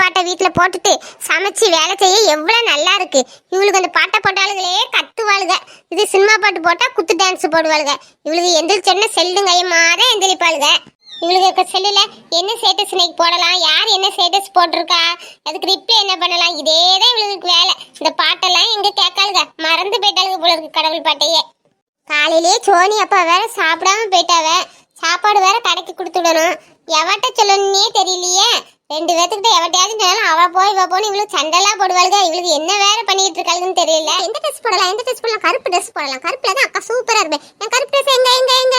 பாட்டை வீட்டுல போட்டுட்டு சமைச்சு வேலை செய்ய எவ்வளவு நல்லா இருக்கு. இவளுக்கு அந்த பாட்டை போட்டாளுகளே கத்துவாளுக. இது சினிமா பாட்டு போட்டா குத்து டான்ஸ் போடுவாளுக. இவளுக்கு எந்திரிச்சோன்னா செல்லுங்க கையமா தான் எந்திரிப்பாளுக. இவளுக்கு செல்லுல என்ன ஸ்டேட்டஸ் இன்னைக்கு போடலாம்? யார் என்ன ஸ்டேட்டஸ் போட்டிருக்கா? அதுக்கு ரிப்ளை என்ன பண்ணலாம்? இதே தான் இவளுக்கு வேலை. இந்த பாட்டெல்லாம் எங்க கேட்காளுக? மறந்து போயிட்டாளுக போல இருக்கு கடவுள் பாட்டையே. காலையிலேயே சோனி அப்பா வேற சாப்பிடாம போயிட்டாவ. சாப்பாடு வேற கடைக்கு கொடுத்து விடணும். எவட்ட சொல்லணும்னே தெரியலையே. ரெண்டு பேத்துக்கிட்ட எவட்டையாவது சொன்னாலும் அவ போய் இவ போன இவளுக்கு சண்டெல்லாம் போடுவாளுங்க இவளுக்கு என்ன வேற பண்ணிட்டு இருக்காளுன்னு தெரியல. எந்த ட்ரெஸ் போடலாம்? எந்த ட்ரெஸ் போடலாம்? கருப்பு ட்ரெஸ் போடலாம். கருப்புல தான் அக்கா சூப்பரா இருப்பேன் என் கருப்பு ட்ரெஸ் எங்க எங்க எங்க?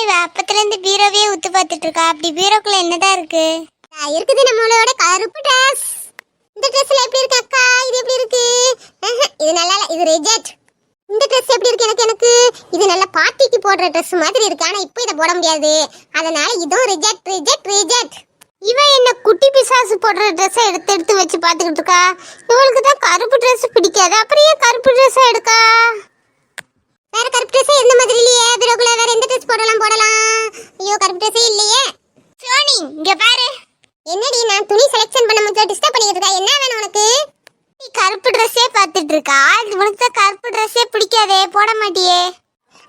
இவ அப்பத்துல இருந்து பீரோவே உத்து பார்த்துட்டு இருக்கா அப்படி பீரோக்குள்ள என்னதான் இருக்கு? இருக்குது நம்மளோட கருப்பு ட்ரெஸ் இந்த ட்ரெஸ்ல எப்படி இருக்கு அக்கா? இது எப்படி இருக்கு? ஆஹா, இது நல்லா இல்ல. இது ரிஜெக்ட் இந்த ட்ரெஸ் எப்படி இருக்கு எனக்கு எனக்கு? இது நல்ல பார்ட்டிக்கு போடுற ட்ரெஸ் மாதிரி இருக்கு. ஆனா இப்போ இதை போட முடியாது. அதனால இதுவும் ரிஜெக்ட் ரிஜெக்ட் ரிஜெக்ட் இவன் என்ன குட்டி பிசாசு போடுற ட்ரெஸ்ஸை எடுத்து எடுத்து வச்சு பார்த்துக்கிட்டு இருக்கா? இவளுக்கு தான் கருப்பு ட்ரெஸ் பிடிக்காது. அப்புறம் ஏன் கருப்பு ட்ரெஸ்ஸை எடுக்கா? வேற கருப்பு ட்ரெஸ் எந்த மாதிரி இல்லையே பிறகுல வேற எந்த ட்ரெஸ் போடலாம் போடலாம்? ஐயோ கருப்பு ட்ரெஸ்ஸே இல்லையே. சோனி இங்க பாரு. என்னடி நான் துணி செலெக்ஷன் பண்ண முடியல டிஸ்டர்ப் பண்ணிட்டு இருக்கா? என்ன வேணும் உனக்கு? நீ கருப்பு ட்ரெஸ்ஸே பார்த்துட்டு இருக்கா? உனக்கு தான் கருப்பு ட்ரெஸ்ஸே பிடிக்காதே. போட மாட்டியே.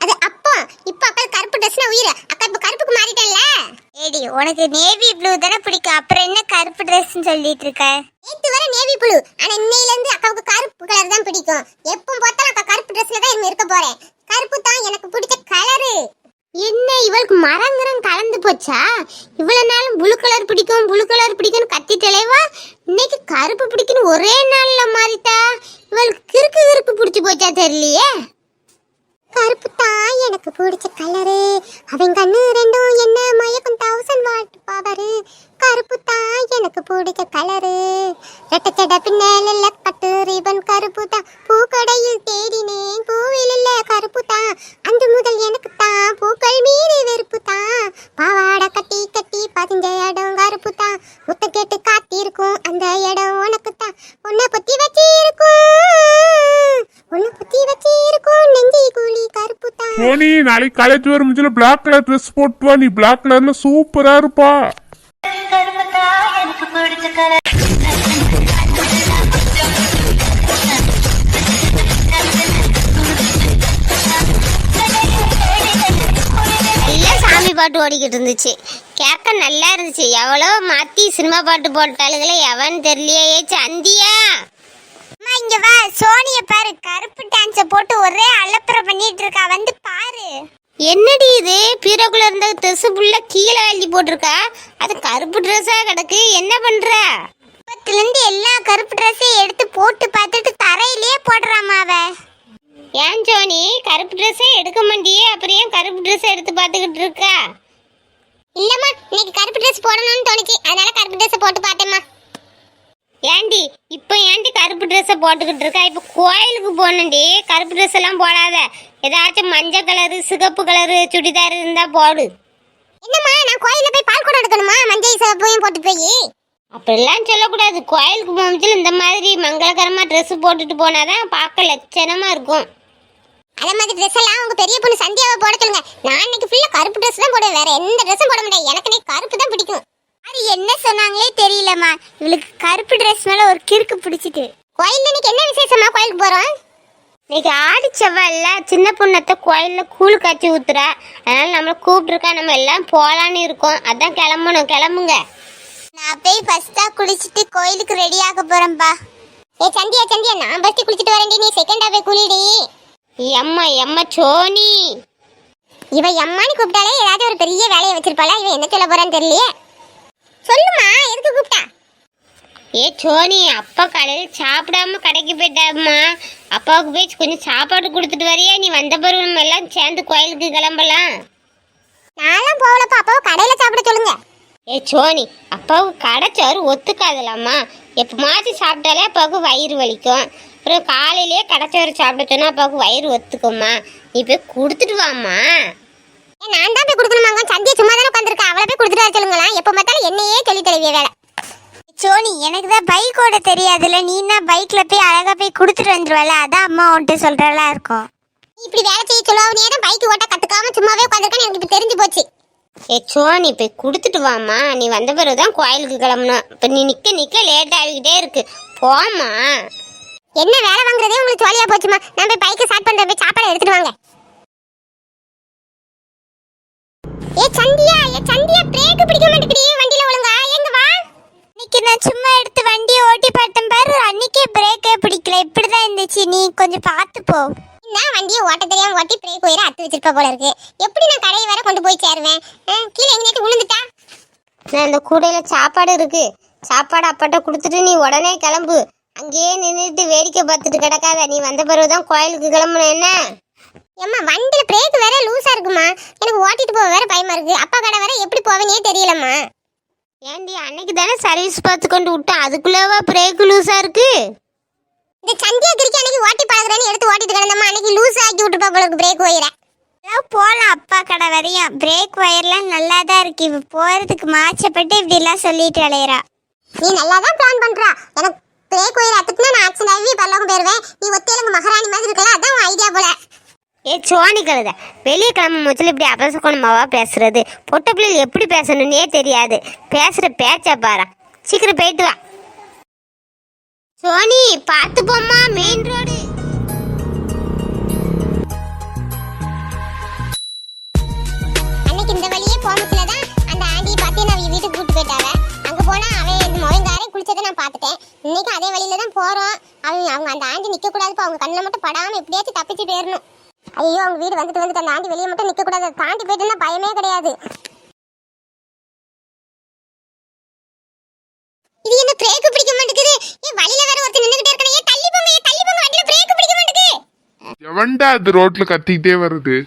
அது அப்போ இப்போ அக்கா கருப்பு ட்ரெஸ்னா உயிர். அக்கா இப்போ கருப்புக்கு மாறிட்டேன்ல. ஏடி உனக்கு நேவி ப்ளூ தானே பிடிக்கும். அப்புறம் என்ன கருப்பு ட்ரெஸ்னு சொல்லிட்டு இருக்க? நேத்து வர நேவி ப்ளூ ஆனா இன்னையில இருந்து அக்காவுக்கு கருப்பு கலர் தான் பிடிக்கும். எப்போ பார்த்தாலும் அக்கா கருப்பு ட்ரெஸ்ல தான் இருக்க போறேன். கருப்பு தான் எனக்கு பிடிச்ச கலரு என்ன இவளுக்கு மரங்கரம் கலந்து போச்சா? இவ்வளவு நாளும் புளு கலர் பிடிக்கும் புளு கலர் பிடிக்கும்னு கத்திட்டலைவா இன்னைக்கு கருப்பு பிடிக்குன்னு ஒரே நாள்ல மாறிட்டா. இவளுக்கு கிறுக்கு கிறுக்கு பிடிச்சி போச்சா தெரியலையே? கருப்பு தான் எனக்கு பிடிச்ச கலரு அவன் கண்ணு ரெண்டும் என்ன மயக்கம் தௌசண்ட் வாட் பவரு கருப்பு தான் எனக்கு பிடிச்ச கலரு ரெட்டச்சட பின்னல பட்டு ரிபன் கருப்பு தான் பூக்கடையில் தேடினேன் பூவில் இல்ல கருப்பு தான் அந்த முதல் எனக்கு தான் பூக்கள் மீறி வெறுப்பு தான் பாவாடை கட்டி கட்டி பதிஞ்ச இடம் கருப்பு தான் முத்த கேட்டு காத்திருக்கும் அந்த இடம் உனக்கு தான் உன்னை பத்தி வச்சிருக்கும். தான் நாளைக்கு காலேஜ் வரும்போது பிளாக் கலர் ட்ரெஸ் போட்டு வா. நீ பிளாக் கலர்ல சூப்பரா இருப்பா. சாமி பாட்டு ஓடிக்கிட்டு இருந்துச்சு. கேட்க நல்லா இருந்துச்சு. எவ்வளோ மாற்றி சினிமா பாட்டு போட்டாளுகளே எவன் தெரியலையே சந்தியா? இங்க வா சோனிய பாரு கருப்பு டான்ஸ போட்டு ஒரே அலப்பற பண்ணிட்டு இருக்கா. வந்து பாரு. என்னடி இது? பீரோக்குள்ள இருந்த திசு புள்ள கீழே அள்ளி போட்டிருக்கா. அது கருப்பு ட்ரெஸ்ஸா கிடக்கு. என்ன பண்ற? இப்பத்துல இருந்து எல்லா கருப்பு ட்ரெஸ்ஸையும் எடுத்து போட்டு பார்த்துட்டு தரையிலேயே போடுறாமா அவ. ஏன் ஜோனி கருப்பு ட்ரெஸ்ஸே எடுக்க மாட்டியே? அப்புறம் ஏன் கருப்பு ட்ரெஸ் எடுத்து பார்த்துக்கிட்டு இருக்கா? இல்லம்மா இன்னைக்கு கருப்பு ட்ரெஸ் போடணும்னு தோணுச்சு. அதனால கருப்பு ட்ரெஸ் போட்டு பார்த்தேம்மா. இப்போ ஏண்டி கருப்பு ட்ரெஸ்ஸை போட்டுக்கிட்டு இருக்கா? இப்போ கோயிலுக்கு போகணுண்டி கருப்பு ட்ரெஸ் எல்லாம் போடாத. ஏதாச்சும் மஞ்சள் கலரு சிகப்பு கலரு சுடிதார் இருந்தா போடு. என்னம்மா நான் கோயிலில் போய் பால் கூட எடுக்கணுமா? மஞ்சள் சிகப்பையும் போட்டு போய். அப்படிலாம் சொல்லக்கூடாது. கோயிலுக்கு போகும்போது இந்த மாதிரி மங்களகரமா Dress போட்டுட்டு போனாதான் பார்க்க லட்சணமா இருக்கும். அதே மாதிரி ட்ரெஸ் எல்லாம் உங்க பெரிய பொண்ணு சந்தியாவை போட சொல்லுங்க. நான் இன்னைக்கு ஃபுல்லா கருப்பு Dress தான் போடுவேன். வேற எந்த ட்ரெஸ்ஸும் போட மாட்டேன். எனக்கு கருப்பு தான் பிடிக்கும். அது என்ன சொன்னாங்களே தெரியலம்மா. இவளுக்கு கருப்பு ட்ரெஸ் மேல ஒரு கிறுக்கு பிடிச்சிட்டு. கோயில் இன்னைக்கு என்ன விசேஷமா கோயிலுக்கு போறோம்? இன்னைக்கு ஆடி செவ்வாய்ல சின்ன பொண்ணத்தை கோயில்ல கூழ் காய்ச்சி ஊத்துறா. அதனால நம்மளை கூப்பிட்டுருக்கா நம்ம எல்லாம் போலான்னு இருக்கோம். அதான் கிளம்பணும் கிளம்புங்க. நான் போய் ஃபர்ஸ்டா குளிச்சுட்டு கோயிலுக்கு ரெடி ஆக போறேன்பா. ஏ சந்தியா சந்தியா நான் ஃபர்ஸ்ட் குளிச்சுட்டு வரேன் நீ செகண்டா போய் குளிடி. எம்மா எம்மா சோனி. இவ எம்மான்னு கூப்பிட்டாலே ஏதாவது ஒரு பெரிய வேலையை வச்சிருப்பாளா? இவன் என்ன சொல்ல போறான்னு தெரியலையே. சொல்லுமா எதுக்கு கூப்பிட்டா? ஏ சோனி அப்பா காலையில் சாப்பிடாம கடைக்கு போயிட்டாம்மா அப்பாவுக்கு போய் கொஞ்சம் சாப்பாடு கொடுத்துட்டு வரியா? நீ வந்த பிறகு நம்ம எல்லாம் சேர்ந்து கோயிலுக்கு கிளம்பலாம். நான்லாம் போகலப்பா. அப்பாவை கடையில் சாப்பிட சொல்லுங்க. ஏ சோனி அப்பாவுக்கு கடைச்சோறு ஒத்துக்காதலாமா எப்பமாச்சும் சாப்பிட்டாலே அப்பாவுக்கு வயிறு வலிக்கும். அப்புறம் காலையிலேயே கடைச்சோறு சாப்பிட சொன்னா அப்பாவுக்கு வயிறு ஒத்துக்குமா நீ போய் கொடுத்துட்டு வாம்மா. நான் தான் போய் கொடுக்கணுமாங்க சந்தியா சும்மா தானே உட்காந்துருக்கா அவளை போய் கொடுத்துட்டு வர சொல்லுங்களா எப்போ பார்த்தாலும் என்னையே சொல்லி தருவிய வேலை. சோனி எனக்கு தான் பைக் ஓட தெரியாதுல்ல. நீனா பைக்ல போய் அழகா போய் கொடுத்துட்டு வந்துருவல அதான் அம்மா உன்ட்டு சொல்றலா இருக்கும். இப்படி வேலை செய்ய சொல்லுவா நீ தான் பைக் ஓட்ட கத்துக்காம சும்மாவே உட்காந்துருக்கேன்னு எனக்கு இப்ப தெரிஞ்சு போச்சு. ஏ சோனி போய் கொடுத்துட்டு வாம்மா. நீ வந்த பிறகு தான் கோயிலுக்கு கிளம்பணும். இப்போ நீ நிற்க நிற்க லேட் ஆகிக்கிட்டே இருக்கு. போம்மா. என்ன வேலை வாங்குறதே உங்களுக்கு ஜாலியா போச்சுமா? நான் போய் பைக்கை ஸ்டார்ட் பண்றேன் போய் சாப்பாடு எடுத்துட்டு வாங்க. ஏ சந்தியா ஏ சந்தியா பிரேக் பிடிக்க மாட்டேங்குது. வண்டியில ஒழுங்கா எங்க வா. இன்னைக்கு நான் சும்மா எடுத்து வண்டியை ஓட்டி பார்த்தேன் பாரு அன்னைக்கே பிரேக்கே பிடிக்கல. இப்படிதான் இருந்துச்சு. நீ கொஞ்சம் பார்த்து போ. நான் வண்டியை ஓட்ட தெரியாம ஓட்டி பிரேக் ஒயரை அத்து வச்சிருக்க போல இருக்கு. எப்படி நான் கடையை வர கொண்டு போய் சேருவேன்? ஆ, கீழே எங்கேயாச்சும் விழுந்துட்டா? நான் இந்த கூடையில் சாப்பாடு இருக்கு. சாப்பாடு அப்பாட்ட கொடுத்துட்டு நீ உடனே கிளம்பு. அங்கேயே நின்றுட்டு வேடிக்கை பார்த்துட்டு கிடக்காத. நீ வந்த பிறகுதான் கோயிலுக்கு கிளம்பணும் என்ன? ஏம்மா வண்டியில பிரேக் வேற லூசா இருக்குமா? எனக்கு ஓட்டிட்டு போக வேற பயமா இருக்கு. அப்பா கடை வர எப்படி போவேனே தெரியலம்மா. ஏண்டி அன்னைக்கு தானே சர்வீஸ் பார்த்து கொண்டு விட்டேன். அதுக்குள்ளேவா பிரேக் லூஸாக இருக்கு? இந்த சந்தியா கிரிக்கி அன்னைக்கு ஓட்டி பழகுறேன்னு எடுத்து ஓட்டிட்டு கிடந்தம்மா. அன்னைக்கு லூஸ் ஆக்கி விட்டுப்பா போல பிரேக் ஒயரை போகலாம் அப்பா கடை வரையும். பிரேக் ஒயர்லாம் நல்லா தான் இருக்கு. இப்போ போகிறதுக்கு மாச்சப்பட்டு இப்படிலாம் சொல்லிட்டு அலையிறா. நீ நல்லா தான் பிளான் பண்றா. எனக்கு பிரேக் ஒயர் அத்துட்டுனா நான் ஆக்சிடென்ட் ஆகி பரலோகம் போயிருவேன். நீ ஒத்தையில மகாராணி மாதிரி இருக்கல அதான் ஐடியா போல. ஏ சோனி கழுத வெளியே கிளம்பும் முதல்ல இப்படி அபசகுணமாவா பேசுறது? பொட்ட பிள்ளைகள் எப்படி பேசணும்னே தெரியாது. பேசுற பேச்சா பாரா. சீக்கிரம் போயிட்டு வா. சோனி பார்த்து போம்மா மெயின் ரோடு அன்னைக்கு இந்த வழியே போனதுல தான் அந்த ஆண்டியை பார்த்து நான் வீட்டுக்கு கூட்டு போயிட்டாவ. அங்க போனா அவன் இந்த முழங்காரே குளிச்சதை நான் பார்த்துட்டேன். இன்னைக்கு அதே வழியில தான் போறோம். அவன் அவங்க அந்த ஆண்டி நிக்க கூடாதுப்பா அவங்க கண்ணில் மட்டும் படாம எப்படியாச்சும் தப்பிச்சு போயிடணும். ஐயோ அவங்க வீடு வந்துட்டு வந்துட்டு அந்த ஆண்டி வெளியே மட்டும் நிக்க கூடாது. அதை தாண்டி போயிட்டுன்னா பயமே கிடையாது. இது என்ன பிரேக் பிடிக்க மாட்டேங்குது? ஏன் வழியில வேற ஒருத்தர் நின்னுகிட்டே இருக்கானே. தள்ளி போங்க தள்ளி போங்க வண்டியில பிரேக் பிடிக்க மாட்டேங்குது. எவன்டா அது ரோட்ல கத்திக்கிட்டே வருது?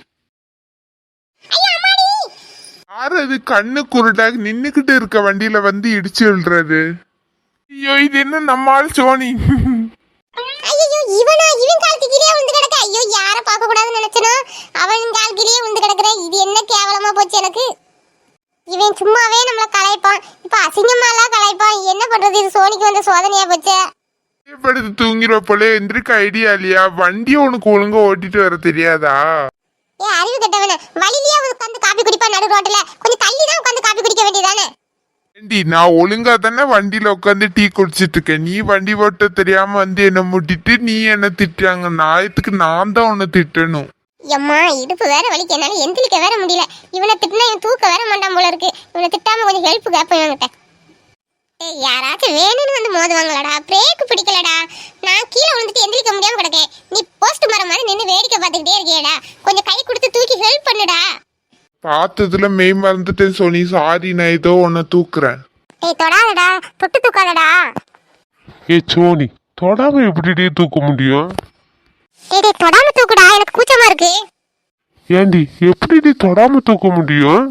யார் அது? கண்ணு குருடாக நின்னுக்கிட்டு இருக்க வண்டியில வந்து இடிச்சு விழுறது. ஐயோ இது என்ன நம்ம ஆள் சோனி? நினைச்சனோ அவன் கால் கீழே விழுந்து கிடக்குற இது என்ன கேவலமா போச்சு எனக்கு? இவன் சும்மாவே நம்மள கலாய்ப்பான். இப்ப அசிங்கமாலாம் கலாய்ப்பான். என்ன பண்றது? இது சோனிக்கு வந்த சோதனையா போச்சு. படுத்து தூங்கிற போல எந்திரிக்க ஐடியா இல்லையா? வண்டியை உனக்கு ஒழுங்கா ஓட்டிட்டு வர தெரியாதா? ஏ அறிவு கெட்டவன. வழியிலேயே உட்காந்து காப்பி குடிப்பா நடு ரோட்ல கொஞ்சம் தள்ளி தான் உட்காந்து காப்பி குடிக்க வேண்டியதானே? ஏண்டி நான் ஒழுங்கா தானே வண்டியில உட்காந்து டீ குடிச்சிட்டு இருக்கேன். நீ வண்டி ஓட்ட தெரியாம வந்து என்ன முட்டிட்டு நீ என்ன திட்டாங்க நாயத்துக்கு நான் தான் உன்னை திட்டணும்? எம்மா இடுப்பு வேற வலிக்கு. என்னால எந்திரிக்க வேற முடியல. இவனை திட்டினா இவன் தூக்க வேற மாட்டான் போல இருக்கு. இவனை திட்டாம கொஞ்சம் ஹெல்ப் கேட்பேன் இவன்கிட்ட. ஏய் யாராச்சும் வேணும்னு வந்து மோதுவாங்களாடா? பிரேக் பிடிக்கலடா. நான் கீழே விழுந்துட்டு எந்திரிக்க முடியாம கிடக்கேன். நீ போஸ்ட் மரம் மாதிரி நின்று வேடிக்கை பார்த்துக்கிட்டே இருக்கியேடா. கொஞ்சம் கை கொடுத்து தூக்கி ஹெல்ப் பண்ணுடா. பார்த்ததுல மெய் மறந்துட்டேன் சோனி. சாரி நான் ஏதோ உன்னை தூக்குறேன். ஏய் தொடாதடா. தொட்டு தூக்காதடா. ஏ சோனி தொடாம எப்படி தூக்க முடியும்? ஏய் டேய் தொடாம தூக்குடா எனக்கு கூச்சமா இருக்கு. ஏண்டி எப்படி தொடாம தூக்க முடியும்?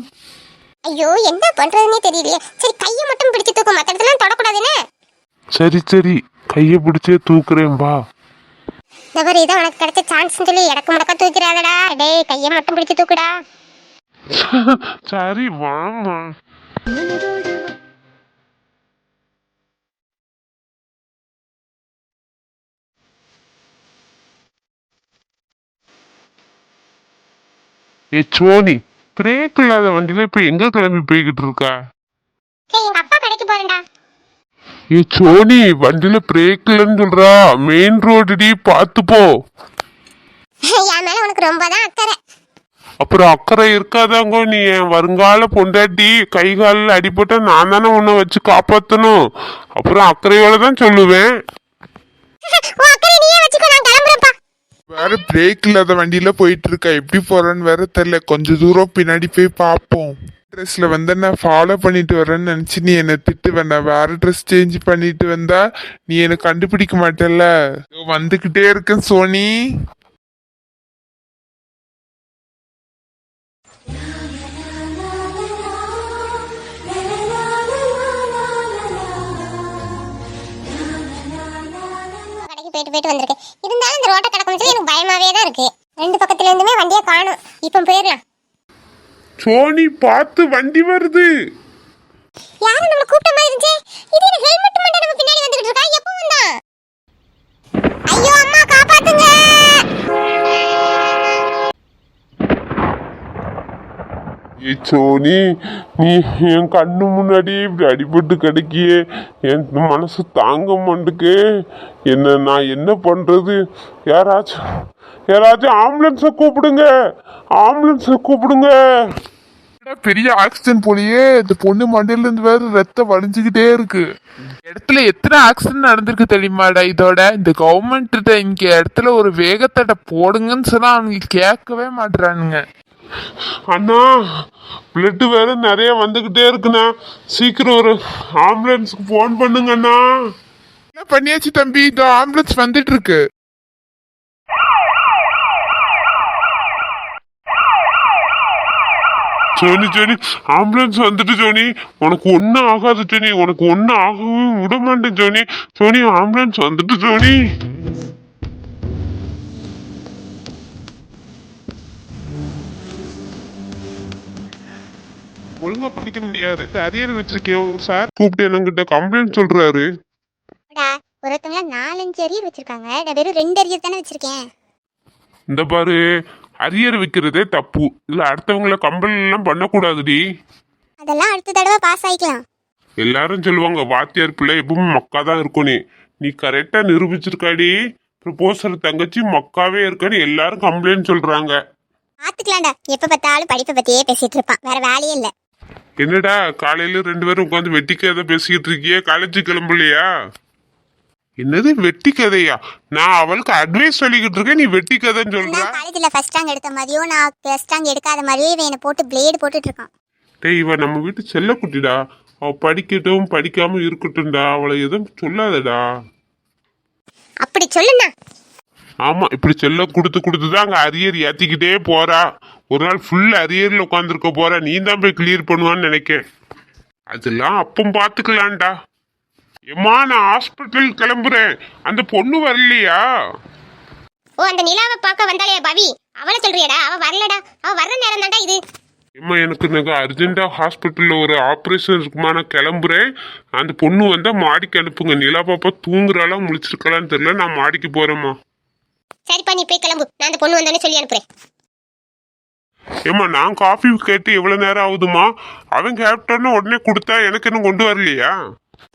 ஐயோ என்ன பண்றதுன்னே தெரியலையே. சரி கையை மட்டும் பிடிச்சு தூக்கு மற்ற இடத்துல தொடக்கூடாதுன்னு. சரி சரி கைய பிடிச்சே தூக்குறேன் வா. மாதிரி இதான் உனக்கு கிடைச்ச சான்ஸ் சொல்லி இடக்கு முடக்க தூக்கிறாதடா. டேய் கையை மட்டும் பிடிச்சு தூக்குடா. சரி வாமா ஏ சோனி பிரேக் இல்லாத வண்டியில இப்ப எங்க கிளம்பி போய்கிட்டு இருக்கா? ஏ சோனி வண்டியில பிரேக் இல்லைன்னு சொல்றா. மெயின் ரோடுடி பார்த்து போ. அப்புறம் அக்கறை இருக்காதாங்க நீ என் வருங்கால பொண்டாட்டி. கை காலில் அடிபட்டா நான் தானே உன்னை வச்சு காப்பாத்தணும். அப்புறம் அக்கறையோட தான் சொல்லுவேன் வேற பிரேக் இல்லாத வண்டியில போயிட்டு இருக்கா எப்படி போறேன்னு வேற தெரியல. கொஞ்ச தூரம் பின்னாடி போய் பார்ப்போம். ட்ரெஸ்ல வந்து நான் ஃபாலோ பண்ணிட்டு வரேன்னு நினைச்சு நீ என்னை திட்டு வேண்டாம் வேற ட்ரெஸ் சேஞ்ச் பண்ணிட்டு வந்தா நீ என்னை கண்டுபிடிக்க மாட்டேல்ல. வந்துகிட்டே இருக்கேன் சோனி. போயிட்டு போயிட்டு இருந்தாலும் இந்த ரோட்டை கடக்கும் சொல்லி எனக்கு பயமாவே தான் இருக்கு. ரெண்டு பக்கத்துல இருந்துமே வண்டியை காணும். இப்போ போயிடலாம். சோனி பார்த்து வண்டி வருது. யாரும் நம்மள கூப்பிட்ட மாதிரி இருந்துச்சு? இது ஹெல்மெட் மட்டும் நம்ம பின்னாடி வந்துகிட்டு இருக்கா? எப்போ வந்தான்? ஐயோ அம்மா காப்பாத்துங்க ஏய் சோனி நீ என் கண்ணு முன்னாடியே இப்படி அடிபட்டு கிடைக்கியே. என் மனசு தாங்க மாட்டுக்கு. என்ன நான் என்ன பண்ணுறது யாராச்சும் யாராச்சும் ஆம்புலன்ஸை கூப்பிடுங்க. ஆம்புலன்ஸை கூப்பிடுங்க. பெரிய ஆக்சிடென்ட் போலயே. இந்த பொண்ணு மண்டையில இருந்து வேற ரத்தம் வடிஞ்சுக்கிட்டே இருக்கு. இடத்துல எத்தனை ஆக்சிடென்ட் நடந்திருக்கு தெரியுமாடா இதோட? இந்த கவர்மெண்ட் இங்க இடத்துல ஒரு வேகத்தடை போடுங்கன்னு சொன்னா அவங்க கேட்கவே மாட்டுறானுங்க அண்ணா பிளட் வேற நிறைய வந்துகிட்டே இருக்குண்ணா. சீக்கிரம் ஒரு ஆம்புலன்ஸ்க்கு ஃபோன் பண்ணுங்க அண்ணா என்ன பண்ணியாச்சு தம்பி? இந்த ஆம்புலன்ஸ் வந்துட்டு இருக்கு சோனி சோனி ஆம்புலன்ஸ் வந்துட்டு சோனி உனக்கு ஒன்றும் ஆகாது சோனி உனக்கு ஒன்றும் ஆகவும் விட மாட்டேன் சோனி சோனி ஆம்புலன்ஸ் வந்துட்டு சோனி ஒழுங்கா படிக்க முடியாது. அரியர் வச்சிருக்கேன் சார் கூப்பிட்டு என்னங்கிட்ட கம்ப்ளைண்ட் சொல்றாரு. ஒருத்தவங்கள நாலஞ்சு அரியர் வச்சிருக்காங்க. நான் வெறும் ரெண்டு அரியர் தானே வச்சிருக்கேன். இந்த பாரு அரியர் வைக்கிறதே தப்பு. இல்ல அடுத்தவங்கள கம்பெனி எல்லாம் பண்ணக்கூடாதுடி. அதெல்லாம் அடுத்த தடவை பாஸ் ஆயிக்கலாம். எல்லாரும் சொல்லுவாங்க வாத்தியார் பிள்ளை எப்பவும் மக்கா தான் இருக்கும் நீ. நீ கரெக்டா நிரூபிச்சிருக்காடி. ப்ரொபோசர் தங்கச்சி மக்காவே இருக்கன்னு எல்லாரும் கம்ப்ளைண்ட் சொல்றாங்க. பாத்துக்கலாம்டா எப்ப பார்த்தாலும் படிப்பை பத்தியே பேசிட்டு இருப்பான். வேற வேலையே இல்ல. என்னடா காலையில ரெண்டு பேரும் உட்காந்து வெட்டி கதை பேசிக்கிட்டு இருக்கியே? காலேஜ் கிளம்பலையா? என்னது வெட்டி கதையா? நான் அவளுக்கு அட்வைஸ் சொல்லிக்கிட்டு இருக்கேன் நீ வெட்டி கதைன்னு சொல்ற? நான் காலேஜ்ல ஃபர்ஸ்ட் ரேங்க் எடுத்த மாதிரியும் நான் ஃபர்ஸ்ட் ரேங்க் எடுக்காத மாதிரியே இவன் என்னை போட்டு பிளேடு போட்டுட்டு இருக்கான். டேய் இவ நம்ம வீட்டு செல்லக்குட்டிடா அவ படிக்கட்டும் படிக்காம இருக்கட்டும்டா. அவளை எதுவும் சொல்லாதடா. அப்படி சொல்லுண்ணா. ஆமா இப்படி செல்ல கொடுத்து கொடுத்து தான் அங்க அரியர் ஏத்திக்கிட்டே போறா. ஒரு நாள் ஃபுல் அரியர்ல உட்காந்துருக்க போறா. நீ தான் போய் கிளியர் பண்ணுவான்னு நினைக்கேன். அதெல்லாம் அப்பம் பாத்துக்கலாம்டா. ஏம்மா நான் ஹாஸ்பிட்டல் கிளம்புறேன். அந்த பொண்ணு வரலையா? ஓ அந்த நிலாவை பார்க்க வந்தாலே பவி. அவளை சொல்றியடா. அவ வரலடா. அவ வர்ற நேரம் தான்டா இது. ஏம்மா எனக்கு எனக்கு அர்ஜென்ட்டா ஹாஸ்பிட்டல்ல ஒரு ஆப்ரேஷன் இருக்குமா? நான் கிளம்புறேன். அந்த பொண்ணு வந்தா மாடிக்கு அனுப்புங்க. நிலா பாப்பா தூங்குறாளா முழிச்சிருக்கலான்னு தெரியல. நான் மாடிக்கு போறேம்மா. சரிப்பா நீ போய் கிளம்பு. நான் அந்த பொண்ணு வந்தோடனே சொல்லி அனுப்புறேன். ஏம்மா நான் காஃபி கேட்டு எவ்வளவு நேரம் ஆகுதுமா அவன் கேப்டன்னு உடனே கொடுத்தா எனக்கு இன்னும் கொண்டு வரலையா?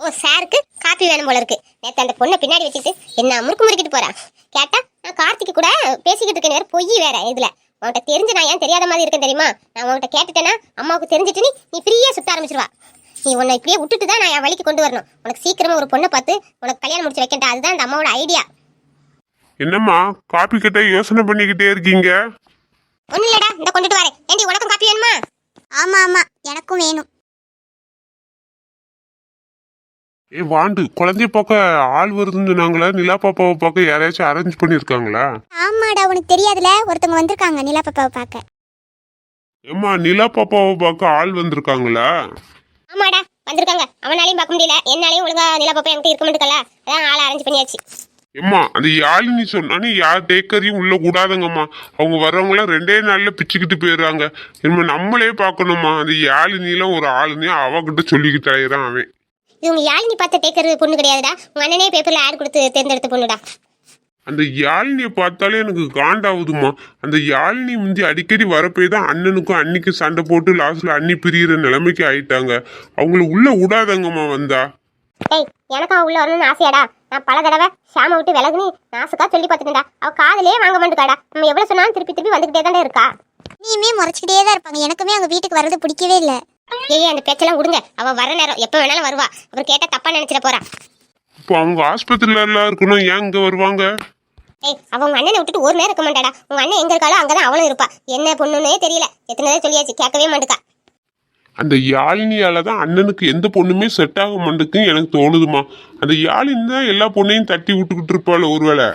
ஓ சாருக்கு காப்பி வேணும் போல இருக்கு. நேத்து அந்த பொண்ணை பின்னாடி வச்சுட்டு என்ன முறுக்கு முறுக்கிட்டு போறான் கேட்டா நான் கார்த்திக் கூட பேசிக்கிட்டு வேற பொய் வேற இதுல. உன்கிட்ட தெரிஞ்சு நான் ஏன் தெரியாத மாதிரி இருக்கேன் தெரியுமா? நான் உன்கிட்ட கேட்டுட்டேன்னா அம்மாவுக்கு தெரிஞ்சிட்டு நீ நீ ஃப்ரீயா சுத்த ஆரம்பிச்சிருவா. நீ உன்னை இப்படியே விட்டுட்டு தான் நான் என் வழிக்கு கொண்டு வரணும். உனக்கு சீக்கிரமா ஒரு பொண்ணை பார்த்து உனக்கு கல்யாணம் முடிச்சு வைக்கட்டா. அதுதான் அந்த அம்மாவோட ஐடியா என்னம்மா காப்பி கிட்ட யோசனை பண்ணிக்கிட்டே இருக்கீங்க? ஒன்றும் இல்லடா இந்த கொண்டுட்டு வரேன். ஏண்டி உனக்கும் காப்பி வேணுமா? ஆமா ஆமா எனக்கும் வேணும். ஏ வாண்டு குழந்தைய பார்க்க ஆள் வருதுன்னு சொன்னாங்களா நிலா பாப்பாவை பார்க்க யாரையாச்சும் அரேஞ்ச் பண்ணியிருக்காங்களா? ஆமாடா உனக்கு தெரியாதுல? ஒருத்தவங்க வந்திருக்காங்க நிலா பாப்பாவை பார்க்க. ஏம்மா நிலா பாப்பாவை பார்க்க ஆள் வந்திருக்காங்களா? ஆமாடா வந்திருக்காங்க. அவனாலையும் பார்க்க முடியல. என்னாலையும் ஒழுங்கா நிலா பாப்பா என்கிட்ட இருக்க மாட்டேக்கல அதான் ஆளை அரேஞ்ச் பண்ணியாச்சு. ஏம்மா அந்த யாழினி சொன்னானே யார் டேக்கரையும் உள்ள கூடாதுங்கம்மா. அவங்க வர்றவங்களாம் ரெண்டே நாள்ல பிச்சுக்கிட்டு போயிடுறாங்க. இனிமே நம்மளே பார்க்கணுமா அந்த யாழினிலாம் ஒரு ஆளுனே அவகிட்ட சொல்லிக்கிட்டு அலையிறான் அவன். இவங்க யாழினி பார்த்த டேக்கர் பொண்ணு கிடையாதுடா. உங்க அண்ணனே பேப்பர்ல ஆட் கொடுத்து தேர்ந்தெடுத்த பொண்ணுடா. அந்த யாழினியை பார்த்தாலே எனக்கு காண்டாவுதுமா அந்த யாழினி முந்தி அடிக்கடி வரப்போய் தான் அண்ணனுக்கும் அன்னிக்கும் சண்டை போட்டு லாஸ்ட்ல அண்ணி பிரியிற நிலைமைக்கு ஆயிட்டாங்க. அவங்கள உள்ள விடாதங்கம்மா வந்தா. டேய் எனக்கும் அவ உள்ள வரணும்னு ஆசையாடா. நான் பல தடவை ஷாம விட்டு விலகுனி நாசுக்கா சொல்லி பார்த்துட்டேன்டா. அவ காதலே வாங்க மாட்டேக்காடா. நம்ம எவ்வளவு சொன்னாலும் திருப்பி திருப்பி வந்துகிட்டே தானே இருக்கா. நீயுமே முறைச்சிக்கிட்டே தான் இருப்பாங்க. எனக்குமே அவங்க வீட்டுக்கு வர்றது பிடிக்கவே இல்லை. ஏய் அந்த பேச்செல்லாம் விடுங்க. அவ வர நேரம் எப்போ வேணாலும் வருவா. அப்புறம் கேட்டா தப்பா நினைச்சிட போறா. இப்போ அவங்க ஆஸ்பத்திரியில எல்லாம் இருக்கணும். ஏன் இங்க வருவாங்க? ஏய் அவ உங்க அண்ணனை விட்டுட்டு ஒரு நேரம் இருக்க மாட்டாடா. உங்க அண்ணன் எங்க இருக்காளோ அங்கதான் அவளும் இருப்பா. என்ன பொண்ணுன்னே தெரியல. எத்தனை நேரம் சொல்லியாச்சு. கேட்கவே மாட்டுக்கா. அந்த யாழினியால தான் அண்ணனுக்கு எந்த பொண்ணுமே செட் ஆக மாட்டேங்குன்னு எனக்கு தோணுதுமா. அந்த யாழினி தான் எல்லா பொண்ணையும் தட்டி விட்டுக்கிட்டு இருப்பாள் ஒருவேளை?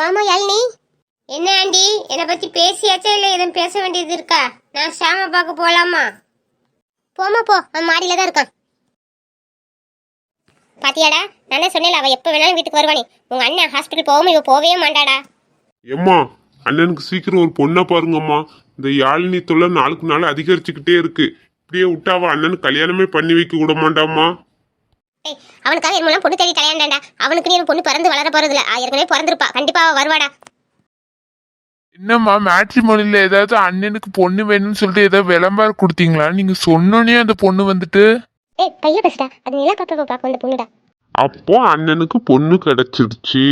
வாமா யாழினி. என்ன ஆண்டி? என்னை பத்தி பேசியாச்சா இல்ல எதுவும் பேச வேண்டியது இருக்கா? நான் ஷாம பார்க்க போலாமா? போமா போ. அவன் மாடியில தான் இருக்கான். பாத்தியாடா? நானே சொன்னேன் அவ எப்ப வேணாலும் வீட்டுக்கு வருவானே. உங்க அண்ணன் ஹாஸ்பிட்டல் போகாம இவ போவே மாட்டாடா. ஏம்மா அண்ணனுக்கு சீக்கிரம் ஒரு பொண்ணை பாருங்கம்மா. இந்த யாழினி தொல்லை நாளுக்கு நாள் அதிகரிச்சுக்கிட்டே இருக்கு. இப்படியே விட்டாவா அண்ணனுக்கு கல்யாணமே பண்ணி வைக்க விட மாட்டாமா அவனுக்காக என் மூலம் பொண்ணு தேடி கல்யாணம்டா. அவனுக்கு நீ பொண்ணு பிறந்து வளர போறது இல்ல ஏற்கனவே பிறந்திருப்பா. கண்டிப்பா அவ வருவாடா. என்னம்மா மேட்ரிமோனியில் ஏதாவது அண்ணனுக்கு பொண்ணு வேணும்னு சொல்லிட்டு ஏதாவது விளம்பரம் கொடுத்தீங்களா? நீங்க சொன்னோன்னே அந்த பொண்ணு வந்துட்டு. ஏய் பையா பேசுடா. அது நிலா பாப்பா பார்க்க வந்த பொண்ணுடா. அப்போ அண்ணனுக்கு பொண்ணு கிடைச்சிருச்சு.